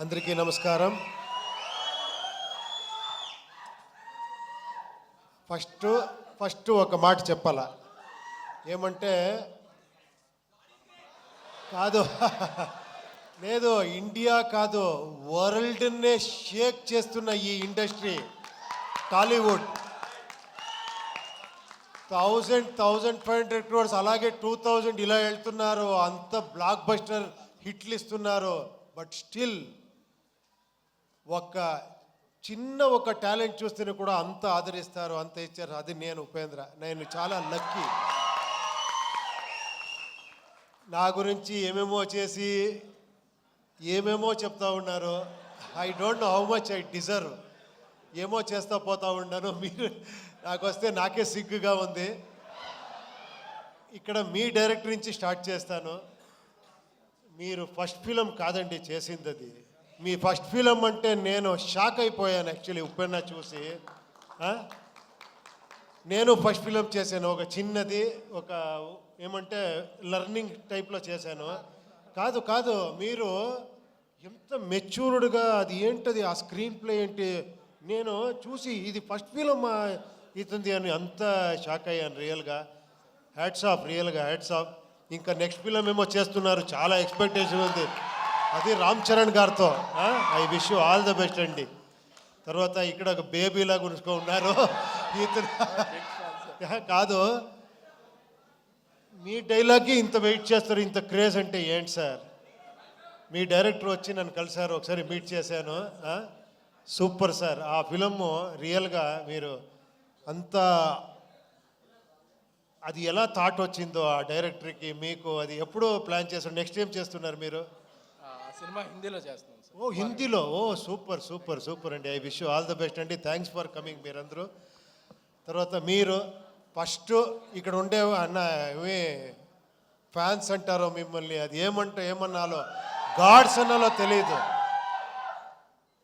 అందరికీ నమస్కారం. First first ఒక మాట చెప్పాలా? ఏమంటే కాదు లేదు ఇండియా కాదు వరల్డ్నే షేక్ చేస్తున్న ఈ industry Tollywood. Thousand thousand five hundred crores అలాగే టూ థౌజండ్ ఇలా వెళ్తున్నారు అంత బ్లాక్ బస్టర్ హిట్లు ఇస్తున్నారు బట్ స్టిల్ ఒక చిన్న ఒక టాలెంట్ చూస్తేనే కూడా అంత ఆదరిస్తారు అంత ఇచ్చారు. అది నేను ఉపేంద్ర. నేను చాలా లక్కీ. నా గురించి ఏమేమో చేసి ఏమేమో చెప్తా ఉన్నారు. I don't know how much I deserve. ఏమో చేస్తా పోతా ఉన్నాను. మీరు నాకు వస్తే నాకే సిగ్గుగా ఉంది. ఇక్కడ మీ డైరెక్టర్ నుంచి స్టార్ట్ చేస్తాను. మీరు ఫస్ట్ ఫిలం కాదండి చేసింది అది మీ ఫస్ట్ ఫిలం అంటే నేను షాక్ అయిపోయాను యాక్చువల్లీ ఉప్పెన్న చూసి నేను ఫస్ట్ ఫిలం చేశాను ఒక చిన్నది ఒక ఏమంటే లర్నింగ్ టైప్లో చేశాను. కాదు కాదు మీరు ఎంత మెచ్యూర్డ్గా అది ఏంటది ఆ స్క్రీన్ ప్లే ఏంటి? నేను చూసి ఇది ఫస్ట్ ఫిలం ఇతుంది అని అంత షాక్ అయ్యాను రియల్గా. హ్యాట్స్ ఆఫ్ రియల్గా హ్యాట్స్ ఆఫ్ ఇంకా నెక్స్ట్ ఫిలం ఏమో చేస్తున్నారు చాలా ఎక్స్పెక్టేషన్ ఉంది. అది రామ్ చరణ్ గారితో. I wish you all the best అండి. తర్వాత ఇక్కడ ఒక బేబీలా గురుచుకో ఉన్నారు ఇతను కాదు. మీ డైలాగ్కి ఇంత వెయిట్ చేస్తారు ఇంత క్రేజ్ అంటే ఏంటి సార్? మీ డైరెక్టర్ వచ్చి నన్ను కలిశారు ఒకసారి మీట్ చేశాను. Super sir. ఆ ఫిలము రియల్గా మీరు అంత అది ఎలా థాట్ వచ్చిందో ఆ డైరెక్టర్కి మీకు అది ఎప్పుడో ప్లాన్ చేస్తారు నెక్స్ట్ ఏం చేస్తున్నారు మీరు? సినిమా హిందీలో చేస్తున్నాం సార్. ఓ హిందీలో. ఓ సూపర్ సూపర్ సూపర్ అండి. I wish all the best అండి. థ్యాంక్స్ ఫర్ కమింగ్ మీరందరూ. తర్వాత మీరు ఫస్ట్ ఇక్కడ ఉండే అన్న ఇవి ఫ్యాన్స్ అంటారో మిమ్మల్ని అది ఏమంట ఏమన్నాలో గాడ్స్ అన్నాలో తెలియదు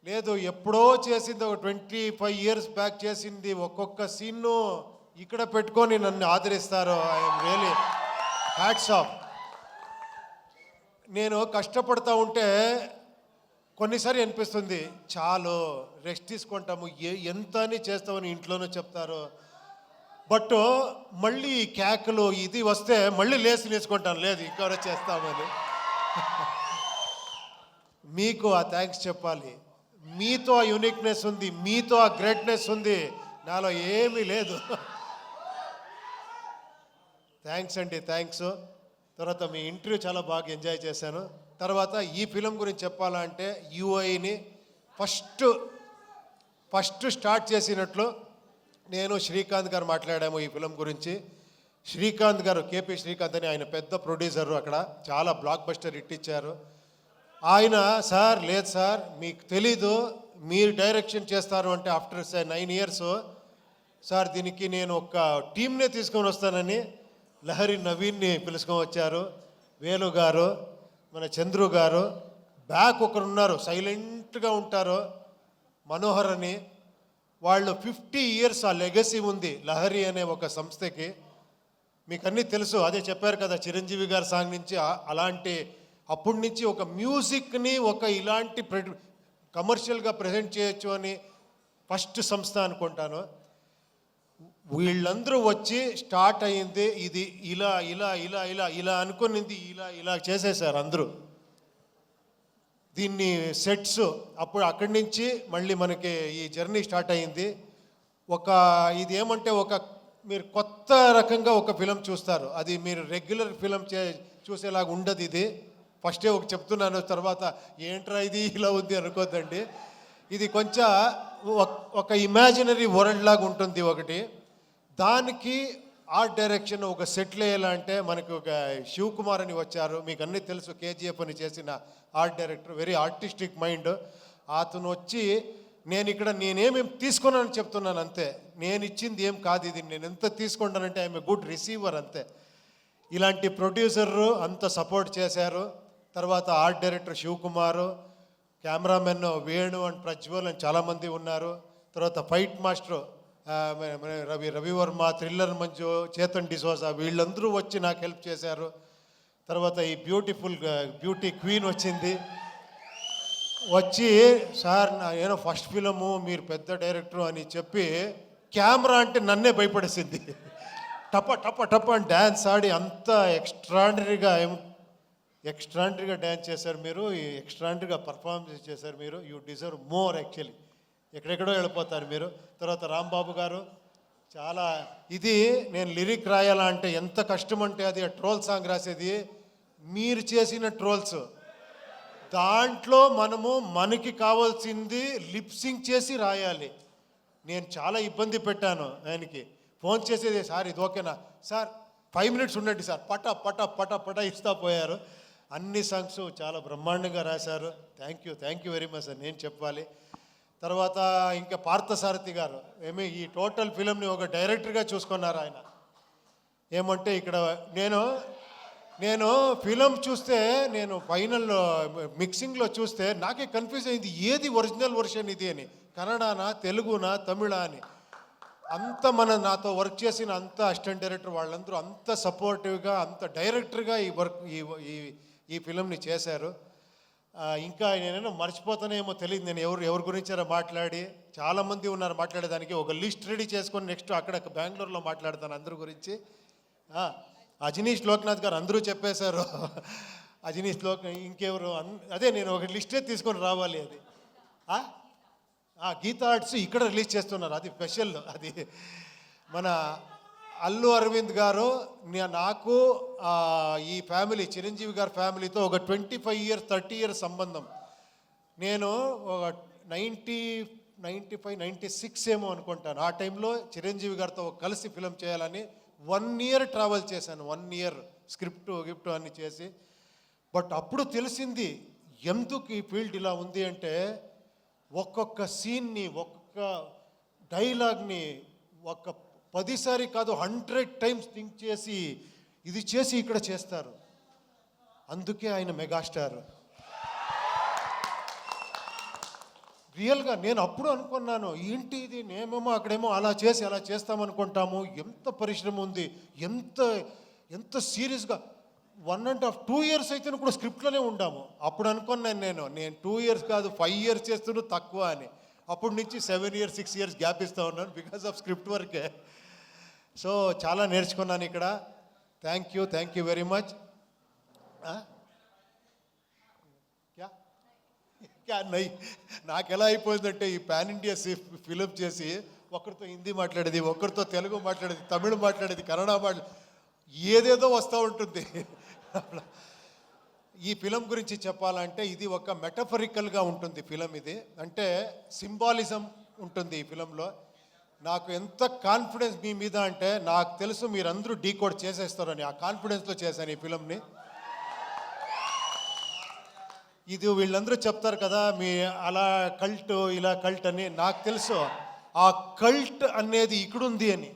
లేదు ఎప్పుడో చేసింది ఒక ట్వంటీ ఫైవ్ ఇయర్స్ బ్యాక్ చేసింది ఒక్కొక్క సీన్ను ఇక్కడ పెట్టుకొని నన్ను ఆదరిస్తారు ఐఎమ్ రియలీ హ్యాట్స్ ఆఫ్ నేను కష్టపడతా ఉంటే కొన్నిసారి అనిపిస్తుంది చాలు రెస్ట్ తీసుకుంటాము ఏ ఎంత అని చేస్తామని ఇంట్లోనూ చెప్తారు. బట్ మళ్ళీ కేకలు ఇది వస్తే మళ్ళీ లేచి నేర్చుకుంటాను లేదు ఇంకెవరో చేస్తామని. మీకు ఆ థ్యాంక్స్ చెప్పాలి. మీతో ఆ యూనిక్నెస్ ఉంది మీతో ఆ గ్రేట్నెస్ ఉంది నాలో ఏమీ లేదు. థ్యాంక్స్ అండి థ్యాంక్స్ తర్వాత మీ ఇంటర్వ్యూ చాలా బాగా ఎంజాయ్ చేశాను. తర్వాత ఈ ఫిలిం గురించి చెప్పాలంటే యూఐని ఫస్ట్ ఫస్ట్ స్టార్ట్ చేసినట్లు నేను శ్రీకాంత్ గారు మాట్లాడాము ఈ ఫిలిం గురించి. శ్రీకాంత్ గారు కేపీ శ్రీకాంత్ అని ఆయన పెద్ద ప్రొడ్యూసరు అక్కడ చాలా బ్లాక్ బస్టర్ ఇట్టిచ్చారు ఆయన సార్ లేదు సార్ మీకు తెలీదు మీరు డైరెక్షన్ చేస్తారు అంటే ఆఫ్టర్ నైన్ ఇయర్స్ సార్ దీనికి నేను ఒక టీమ్నే తీసుకొని వస్తానని లహరి నవీన్ని పిలుచుకొని వచ్చారు. వేలు గారు మన చంద్రు గారు బ్యాక్ ఒకరు ఉన్నారు సైలెంట్గా ఉంటారు. మనోహర్ అని వాళ్ళు ఫిఫ్టీ ఇయర్స్ ఆ లెగసీ ఉంది లహరి అనే ఒక సంస్థకి. మీకు అన్నీ తెలుసు అదే చెప్పారు కదా చిరంజీవి గారి సాంగ్ నుంచి అలాంటి అప్పటి నుంచి ఒక మ్యూజిక్ని ఒక ఇలాంటి కమర్షియల్గా ప్రజెంట్ చేయొచ్చు అని ఫస్ట్ సంస్థ అనుకుంటాను. వీళ్ళందరూ వచ్చి స్టార్ట్ అయింది ఇది ఇలా ఇలా ఇలా ఇలా ఇలా అనుకునింది ఇలా ఇలా చేసేసారు అందరూ. దీన్ని సెట్స్ అప్పుడు అక్కడి నుంచి మళ్ళీ మనకి ఈ జర్నీ స్టార్ట్ అయింది. ఒక ఇది ఏమంటే ఒక మీరు కొత్త రకంగా ఒక ఫిలం చూస్తారు. అది మీరు రెగ్యులర్ ఫిలం చే చూసేలాగా ఉండదు ఇది. ఫస్టే ఒక చెప్తున్నాను తర్వాత ఏంట్రా ఇది ఇలా ఉంది అనుకోద్దండి. ఇది కొంచెం ఒక- ఒక ఇమాజినరీ వరల్డ్ లాగా ఉంటుంది ఒకటి. దానికి ఆర్ట్ డైరెక్షన్ ఒక సెటిల్ వేయాలంటే మనకు ఒక శివకుమార్ అని వచ్చారు. మీకు అన్నీ తెలుసు కేజీఎఫ్ అని చేసిన art director very artistic mind అతను వచ్చి నేను ఇక్కడ నేనేమేమి తీసుకున్నానని చెప్తున్నాను అంతే. నేను ఇచ్చింది ఏం కాదు ఇది. నేను ఎంత తీసుకుంటానంటే ఐఎమ్ ఏ గుడ్ రిసీవర్ అంతే. ఇలాంటి ప్రొడ్యూసర్ అంత సపోర్ట్ చేశారు. తర్వాత art director Shivakumar cameraman Venu and Prajwal అని చాలామంది ఉన్నారు. తర్వాత fight master Ravi Ravivarma thriller Manju Chetan D'Souza వీళ్ళందరూ వచ్చి నాకు హెల్ప్ చేశారు. తర్వాత ఈ బ్యూటిఫుల్ బ్యూటీ క్వీన్ వచ్చింది. వచ్చి సార్ నా ఏదో ఫస్ట్ ఫిలము మీరు పెద్ద డైరెక్టర్ అని చెప్పి కెమెరా అంటే నన్నే భయపడేసింది. టప టప టప అని డ్యాన్స్ ఆడి అంత ఎక్స్ట్రాండరీగా ఎక్స్ట్రాండరీగా డ్యాన్స్ చేశారు మీరు. ఎక్స్ట్రాండరీగా పర్ఫార్మెన్స్ చేశారు మీరు. You deserve more actually. ఎక్కడెక్కడో వెళ్ళిపోతారు మీరు. తర్వాత రాంబాబు గారు చాలా ఇది నేను లిరిక్ రాయాలా అంటే ఎంత కష్టం అంటే అది ట్రోల్ సాంగ్ రాసేది. మీరు చేసిన ట్రోల్స్. దాంట్లో మనము మనకి కావాల్సింది లిప్సింగ్ చేసి రాయాలి. నేను చాలా ఇబ్బంది పెట్టాను ఆయనకి. ఫోన్ చేసేది సార్ ఇది ఓకేనా? సార్ ఫైవ్ మినిట్స్ ఉండండి సార్. పట పట పట పట ఇస్తా పోయారు. అన్ని సాంగ్స్ చాలా బ్రహ్మాండంగా రాశారు. Thank you thank you very much sir. నేను చెప్పాలి. తర్వాత ఇంకా పార్థసారథి గారు ఏమి ఈ టోటల్ ఫిలింని ఒక డైరెక్టర్గా చూసుకున్నారు ఆయన. ఏమంటే ఇక్కడ నేను నేను ఫిలం చూస్తే నేను ఫైనల్లో మిక్సింగ్లో చూస్తే నాకే కన్ఫ్యూజ్ అయింది ఏది ఒరిజినల్ వర్షన్ ఇది అని. కన్నడనా తెలుగునా తమిళ అని. అంత మన నాతో వర్క్ చేసిన అంత అసిస్టెంట్ డైరెక్టర్ వాళ్ళందరూ అంత సపోర్టివ్గా అంత డైరెక్టర్గా ఈ వర్క్ ఈ ఈ ఈ ఫిలంని చేశారు. ఇంకా నేనేమో మర్చిపోతానేమో తెలియదు. నేను ఎవరు ఎవరి గురించారో మాట్లాడి చాలామంది ఉన్నారు మాట్లాడేదానికి. ఒక లిస్ట్ రెడీ చేసుకొని నెక్స్ట్ అక్కడ బెంగళూరులో మాట్లాడతాను అందరి గురించి. అజనీష్ లోక్నాథ్ గారు అందరూ చెప్పేశారు. అజనీష్ లోక్ ఇంకెవరు? అన్- అదే నేను ఒక లిస్టే తీసుకొని రావాలి అది. గీతా ఆర్ట్స్ ఇక్కడ రిలీజ్ చేస్తున్నారు. అది స్పెషల్ అది. మన అల్లు అరవింద్ గారు నాకు ఈ ఫ్యామిలీ చిరంజీవి గారి ఫ్యామిలీతో ఒక twenty five years thirty years సంబంధం. నేను ఒక ninety ninety five ninety six ఏమో అనుకుంటాను. ఆ టైంలో చిరంజీవి గారితో కలిసి ఫిలం చేయాలని వన్ ఇయర్ ట్రావెల్ చేశాను. వన్ ఇయర్ స్క్రిప్ట్ గిఫ్ట్ అన్ని చేసి. బట్ అప్పుడు తెలిసింది ఎందుకు ఈ ఫీల్డ్ ఇలా ఉంది అంటే ఒక్కొక్క సీన్ని ఒక్కొక్క డైలాగ్ని ఒక పదిసారి కాదు హండ్రెడ్ టైమ్స్ థింక్ చేసి ఇది చేసి ఇక్కడ చేస్తారు. అందుకే ఆయన మెగాస్టార్. రియల్గా నేను అప్పుడు అనుకున్నాను ఏంటి ఇది నేమేమో అక్కడేమో అలా చేసి అలా చేస్తామనుకుంటాము ఎంత పరిశ్రమ ఉంది ఎంత ఎంత సీరియస్గా. One and half two years అయితే కూడా స్క్రిప్ట్లోనే ఉండాము. అప్పుడు అనుకున్నాను నేను నేను టూ ఇయర్స్ కాదు ఫైవ్ ఇయర్స్ చేస్తున్నా తక్కువ అని. అప్పటి నుంచి seven years six years gap ఇస్తూ ఉన్నాను బికాస్ ఆఫ్ స్క్రిప్ట్ వర్కే సో చాలా నేర్చుకున్నాను ఇక్కడ. Thank you thank you very much క్యా? నై? నాకు ఎలా అయిపోయిందంటే ఈ పాన్ ఇండియా ఫిలప్ చేసి ఒకరితో హిందీ మాట్లాడేది ఒకరితో తెలుగు మాట్లాడేది తమిళ మాట్లాడేది కన్నడ మాట్లా ఏదేదో వస్తూ ఉంటుంది. ఈ ఫిలం గురించి చెప్పాలంటే ఇది ఒక మెటఫరికల్గా ఉంటుంది ఫిలం ఇది. అంటే సింబాలిజం ఉంటుంది ఈ ఫిలంలో. నాకు ఎంత కాన్ఫిడెన్స్ మీ మీద అంటే నాకు తెలుసు మీరందరూ డీకోడ్ చేసేస్తారని ఆ కాన్ఫిడెన్స్తో చేశాను ఈ ఫిలంని ఇది వీళ్ళందరూ చెప్తారు కదా మీ అలా కల్ట్ ఇలా కల్ట్ అని. నాకు తెలుసు ఆ కల్ట్ అనేది ఇక్కడుంది అని.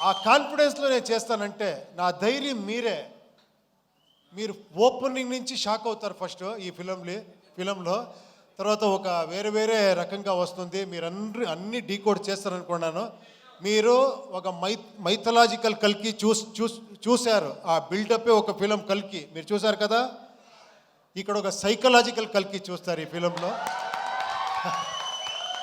ఆ కాన్ఫిడెన్స్లో నేను చేస్తానంటే నా ధైర్యం మీరే. మీరు ఓపెనింగ్ నుంచి షాక్ అవుతారు ఫస్ట్ ఈ ఫిలంలో ఫిలంలో తర్వాత ఒక వేరే వేరే రకంగా వస్తుంది. మీరు అన్ని అన్ని డీకోడ్ చేస్తారనుకున్నాను. మీరు ఒక మై మైథలాజికల్ కల్కి చూస్ చూస్ చూశారు. ఆ బిల్డప్పే ఒక ఫిలం కల్కి. మీరు చూశారు కదా? ఇక్కడ ఒక సైకలాజికల్ కల్కి చూస్తారు ఈ ఫిలంలో.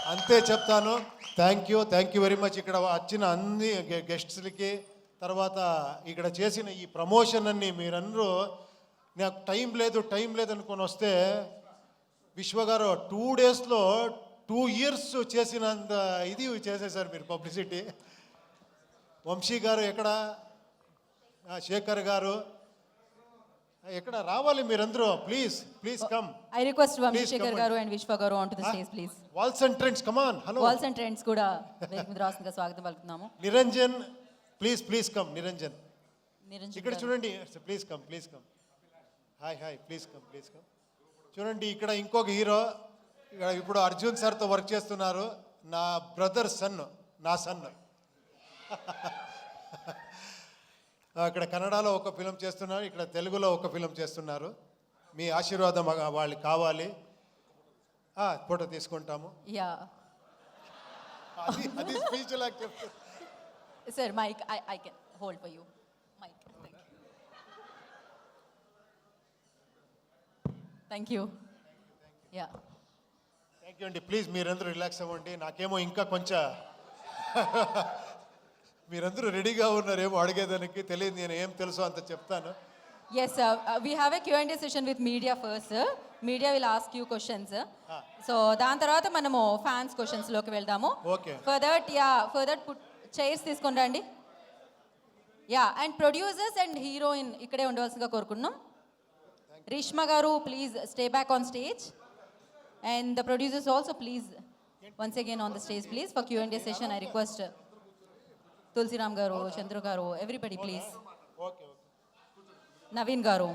అంతే చెప్తాను. Thank you thank you very much. ఇక్కడ వచ్చిన అన్ని గె- గెస్ట్స్లకి తర్వాత ఇక్కడ చేసిన ఈ ప్రమోషన్ అన్ని మీరందరూ నాకు టైం లేదు టైం లేదు అనుకొని వస్తే విశ్వ గారు టూ డేస్లో టూ ఇయర్స్ చేసినంత ఇది చేసేసారు మీరు పబ్లిసిటీ. వంశీ గారు ఎక్కడ? శేఖర్ గారు. ఎక్కడ? రావాలి మీరందరూ. Please please come Vamshekar come on. Garu and Vishwa garu on to the stage please walls and trends come on hello walls and trends కూడా వేదిక స్వాగతం పలుకుతున్నాము. Niranjan please please come Niranjan. Niranjan ఇక్కడ. చూడండి. Please come please come hi hi please come please come చూడండి ఇక్కడ ఇంకొక hero ఇక్కడ ఇప్పుడు అర్జున్ సార్తో వర్క్ చేస్తున్నారు. నా బ్రదర్ సన్ నా సన్. అక్కడ కన్నడలో ఒక ఫిలం చేస్తున్నారు ఇక్కడ తెలుగులో ఒక ఫిలం చేస్తున్నారు. మీ ఆశీర్వాదం వాళ్ళకి కావాలి. ఫోటో తీసుకుంటాము. యా. అది అది స్పీచ్ లాగా చెప్తారు sir mike I I can hold for you mike thank you yeah thank you అండి. ప్లీజ్ మీరందరూ రిలాక్స్ అవ్వండి. నాకేమో ఇంకా కొంచెం మీరందరూ రెడీగా ఉన్నారేమో అడిగేదానికి తెలియదు. నేను ఏం తెలుసో అంత చెప్తాను. Yes we have a Q and A session with media first media will ask you questions so దాని తర్వాత మనము ఫ్యాన్స్ క్వశ్చన్స్లోకి వెళ్దాము. Okay. For that yeah for that chairs తీసుకొని రండి. Yeah and producers and heroine ఇక్కడే ఉండవలసిందిగా కోరుకున్నాం Reeshma garu please stay back on stage and the producers also please once again on the stage please for Q and session I request Tulasiram garu Chandru garu everybody please Naveen గారు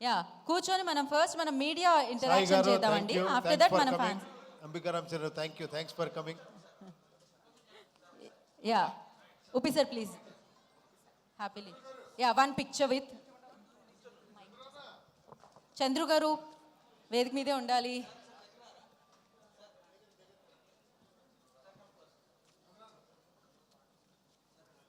yeah కూర్చొని మనం first మనం media interaction చేద్దామండి. After that మన fans Ambikaram sir thank you thanks for coming yeah ఉపి sir please happily yeah one picture with Chandru garu వేదిక మీదే ఉండాలి